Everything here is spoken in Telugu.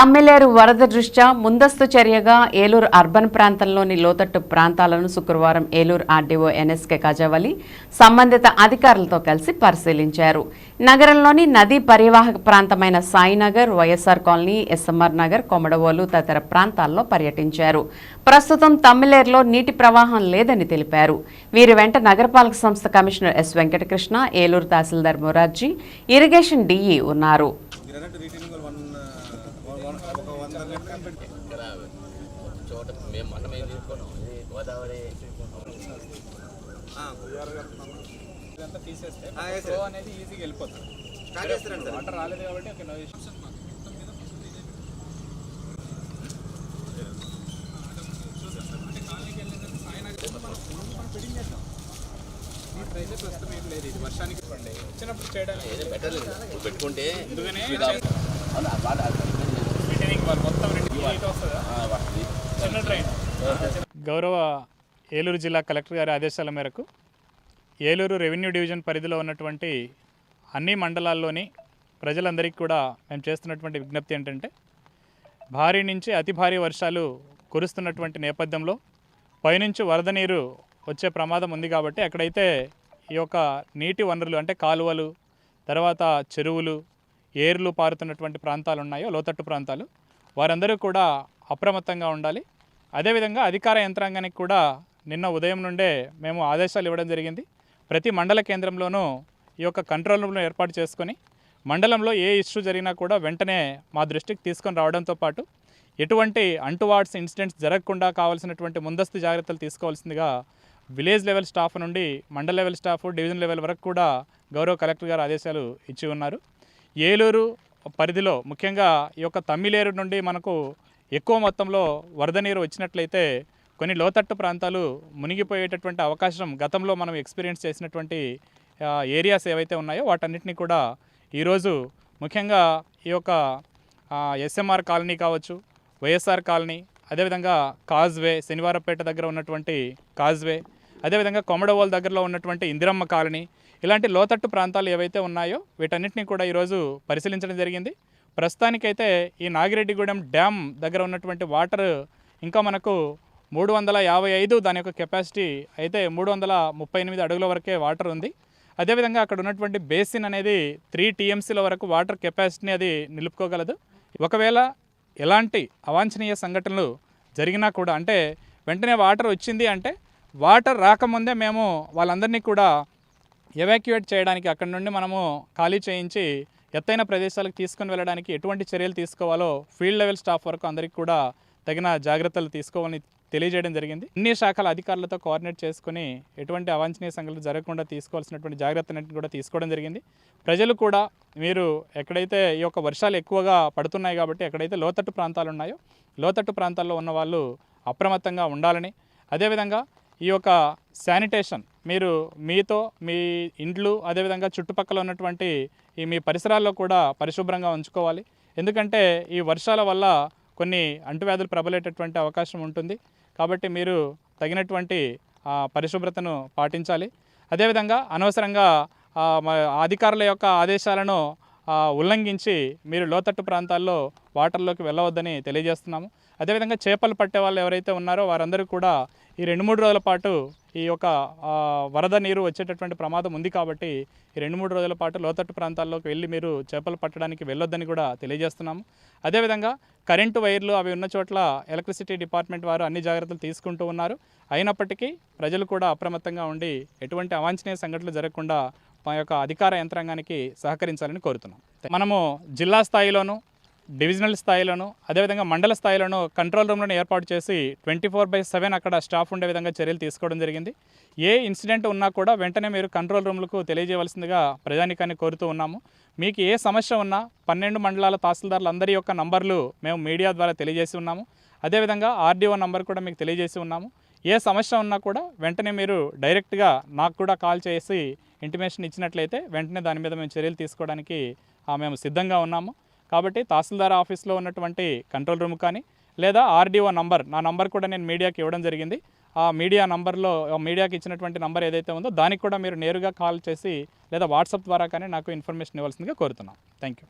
తమ్మిలేరు వరద దృష్ట్యా ముందస్తు చర్యగా ఏలూరు అర్బన్ ప్రాంతంలోని లోతట్టు ప్రాంతాలను శుక్రవారం ఏలూరు ఆర్డీఓ ఎన్ఎస్కే కజావలి సంబంధిత అధికారులతో కలిసి పరిశీలించారు. నగరంలోని నదీ పరివాహక ప్రాంతమైన Sainagar YSR colony SMR Nagar Komadavolu తదితర ప్రాంతాల్లో పర్యటించారు. ప్రస్తుతం తమ్మిలేరులో నీటి ప్రవాహం లేదని తెలిపారు. వీరి వెంట నగరపాలక సంస్థ commissioner S Venkatakrishna Eluru tahsildar Morarji irrigation DE ఉన్నారు. ఒక వంద చోట మేము మొన్న మేము తీసుకున్నాం గోదావరి ఇదంతా తీసేస్తే sir. అనేది ఈజీగా వెళ్ళిపోతుంది వాటర్ రాలేదు కాబట్టి ఒక ప్రస్తుతం ఏం లేదు ఇది వర్షానికి పండే వచ్చినప్పుడు చేయడానికి పెట్టుకుంటే ముందుగానే గౌరవ ఏలూరు జిల్లా కలెక్టర్ గారి ఆదేశాల మేరకు ఏలూరు రెవెన్యూ డివిజన్ పరిధిలో ఉన్నటువంటి అన్ని మండలాల్లోని ప్రజలందరికీ కూడా మేము చేస్తున్నటువంటి విజ్ఞప్తి ఏంటంటే భారీ నుంచి అతి భారీ వర్షాలు కురుస్తున్నటువంటి నేపథ్యంలో పైనుంచి వరద నీరు వచ్చే ప్రమాదం ఉంది కాబట్టి ఎక్కడైతే ఈ యొక్క నీటి వనరులు అంటే కాలువలు తర్వాత చెరువులు ఏర్లు పారుతున్నటువంటి ప్రాంతాలు ఉన్నాయో లోతట్టు ప్రాంతాలు వారందరూ కూడా అప్రమత్తంగా ఉండాలి. అదేవిధంగా అధికార యంత్రాంగానికి కూడా నిన్న ఉదయం నుండే మేము ఆదేశాలు ఇవ్వడం జరిగింది. ప్రతి మండల కేంద్రంలోనూ ఈ యొక్క కంట్రోల్ రూమ్ను ఏర్పాటు చేసుకొని మండలంలో ఏ ఇష్యూ జరిగినా కూడా వెంటనే మా దృష్టికి తీసుకొని రావడంతో పాటు ఎటువంటి అంటువార్డ్స్ ఇన్సిడెంట్స్ జరగకుండా కావాల్సినటువంటి ముందస్తు జాగ్రత్తలు తీసుకోవాల్సిందిగా విలేజ్ లెవెల్ స్టాఫ్ నుండి మండల లెవెల్ స్టాఫ్ డివిజన్ లెవెల్ వరకు కూడా గౌరవ కలెక్టర్ గారు ఆదేశాలు ఇచ్చి ఉన్నారు. ఏలూరు పరిధిలో ముఖ్యంగా ఈ యొక్క తమ్మిలేరు నుండి మనకు ఎక్కువ మొత్తంలో వరద నీరు వచ్చినట్లయితే కొన్ని లోతట్టు ప్రాంతాలు మునిగిపోయేటటువంటి అవకాశం గతంలో మనం ఎక్స్పీరియన్స్ చేసినటువంటి ఏరియాస్ ఏవైతే ఉన్నాయో వాటన్నిటిని కూడా ఈరోజు ముఖ్యంగా ఈ యొక్క ఎస్ఎంఆర్ కాలనీ కావచ్చు వైఎస్ఆర్ కాలనీ అదేవిధంగా కాజ్వే శనివారపేట దగ్గర ఉన్నటువంటి కాజ్వే అదేవిధంగా కొమడవోల్ దగ్గరలో ఉన్నటువంటి ఇందిరమ్మ కాలనీ ఇలాంటి లోతట్టు ప్రాంతాలు ఏవైతే ఉన్నాయో వీటన్నిటిని కూడా ఈరోజు పరిశీలించడం జరిగింది. ప్రస్తుతానికైతే ఈ నాగిరెడ్డిగూడెం డ్యామ్ దగ్గర ఉన్నటువంటి వాటర్ ఇంకా మనకు మూడు వందల యాభై ఐదు దాని యొక్క కెపాసిటీ అయితే మూడు వందల ముప్పై ఎనిమిది అడుగుల వరకే వాటర్ ఉంది. అదేవిధంగా అక్కడ ఉన్నటువంటి బేసిన్ అనేది త్రీ టీఎంసీల వరకు వాటర్ కెపాసిటీని అది నిలుపుకోగలదు. ఒకవేళ ఎలాంటి అవాంఛనీయ సంఘటనలు జరిగినా కూడా అంటే వెంటనే వాటర్ వచ్చింది అంటే వాటర్ రాకముందే మేము వాళ్ళందరినీ కూడా ఎవాక్యుయేట్ చేయడానికి అక్కడి నుండి మనము ఖాళీ చేయించి ఎత్తైన ప్రదేశాలకు తీసుకుని వెళ్ళడానికి ఎటువంటి చర్యలు తీసుకోవాలో ఫీల్డ్ లెవెల్ స్టాఫ్ వరకు అందరికీ కూడా తగిన జాగ్రత్తలు తీసుకోవాలని తెలియజేయడం జరిగింది. అన్ని శాఖల అధికారులతో కోఆర్డినేట్ చేసుకుని ఎటువంటి అవాంఛనీయ సంఘటనలు జరగకుండా తీసుకోవాల్సినటువంటి జాగ్రత్తలన్నింటిని కూడా తీసుకోవడం జరిగింది. ప్రజలు కూడా మీరు ఎక్కడైతే ఈ యొక్క వర్షాలు ఎక్కువగా పడుతున్నాయి కాబట్టి ఎక్కడైతే లోతట్టు ప్రాంతాలు ఉన్నాయో లోతట్టు ప్రాంతాల్లో ఉన్న వాళ్ళు అప్రమత్తంగా ఉండాలని అదేవిధంగా ఈ యొక్క శానిటేషన్ మీరు మీతో మీ ఇండ్లు అదేవిధంగా చుట్టుపక్కల ఉన్నటువంటి ఈ మీ పరిసరాల్లో కూడా పరిశుభ్రంగా ఉంచుకోవాలి. ఎందుకంటే ఈ వర్షాల వల్ల కొన్ని అంటువ్యాధులు ప్రబలేటటువంటి అవకాశం ఉంటుంది. కాబట్టి మీరు తగినటువంటి పరిశుభ్రతను పాటించాలి. అదేవిధంగా అనవసరంగా అధికారుల యొక్క ఆదేశాలను ఉల్లంఘించి మీరు లోతట్టు ప్రాంతాల్లో వాటర్లోకి వెళ్ళవద్దని తెలియజేస్తున్నాము. అదేవిధంగా చేపలు పట్టే వాళ్ళు ఎవరైతే ఉన్నారో వారందరూ కూడా ఈ రెండు మూడు రోజుల పాటు ఈ యొక్క వరద నీరు వచ్చేటటువంటి ప్రమాదం ఉంది కాబట్టి ఈ రెండు మూడు రోజుల పాటు లోతట్టు ప్రాంతాల్లోకి వెళ్ళి మీరు చేపలు పట్టడానికి వెళ్ళొద్దని కూడా తెలియజేస్తున్నాము. అదేవిధంగా కరెంటు వైర్లు అవి ఉన్న చోట్ల ఎలక్ట్రిసిటీ డిపార్ట్మెంట్ వారు అన్ని జాగ్రత్తలు తీసుకుంటూ ఉన్నారు. అయినప్పటికీ ప్రజలు కూడా అప్రమత్తంగా ఉండి ఎటువంటి అవాంఛనీయ సంఘటనలు జరగకుండా మా యొక్క అధికార యంత్రాంగానికి సహకరించాలని కోరుతున్నాం. మనము జిల్లా స్థాయిలోనూ డివిజనల్ స్థాయిలోను అదేవిధంగా మండల స్థాయిలోను కంట్రోల్ రూమ్లను ఏర్పాటు చేసి ట్వంటీ ఫోర్ బై సెవెన్ అక్కడ స్టాఫ్ ఉండే విధంగా చర్యలు తీసుకోవడం జరిగింది. ఏ ఇన్సిడెంట్ ఉన్నా కూడా వెంటనే మీరు కంట్రోల్ రూమ్లకు తెలియజేయవలసిందిగా ప్రజానికాన్ని కోరుతూ ఉన్నాము. మీకు ఏ సమస్య ఉన్నా పన్నెండు మండలాల తహసీల్దారులందరి యొక్క నంబర్లు మేము మీడియా ద్వారా తెలియజేసి ఉన్నాము. అదేవిధంగా ఆర్డీఓ నంబర్ కూడా మీకు తెలియజేసి ఉన్నాము. ఏ సమస్య ఉన్నా కూడా వెంటనే మీరు డైరెక్ట్గా నాకు కూడా కాల్ చేసి ఇంటిమేషన్ ఇచ్చినట్లయితే వెంటనే దాని మీద మేము చర్యలు తీసుకోవడానికి మేము సిద్ధంగా ఉన్నాము. కాబట్టి తహసీల్దార్ ఆఫీస్లో ఉన్నటువంటి కంట్రోల్ రూమ్ కానీ లేదా ఆర్డీఓ నంబర్ నా నంబర్ కూడా నేను మీడియాకి ఇవ్వడం జరిగింది. ఆ మీడియా నంబర్లో ఆ మీడియాకి ఇచ్చినటువంటి నంబర్ ఏదైతే ఉందో దానికి కూడా మీరు నేరుగా కాల్ చేసి లేదా వాట్సాప్ ద్వారా కానీ నాకు ఇన్ఫర్మేషన్ ఇవ్వాల్సిందిగా కోరుతున్నాను థ్యాంక్ యూ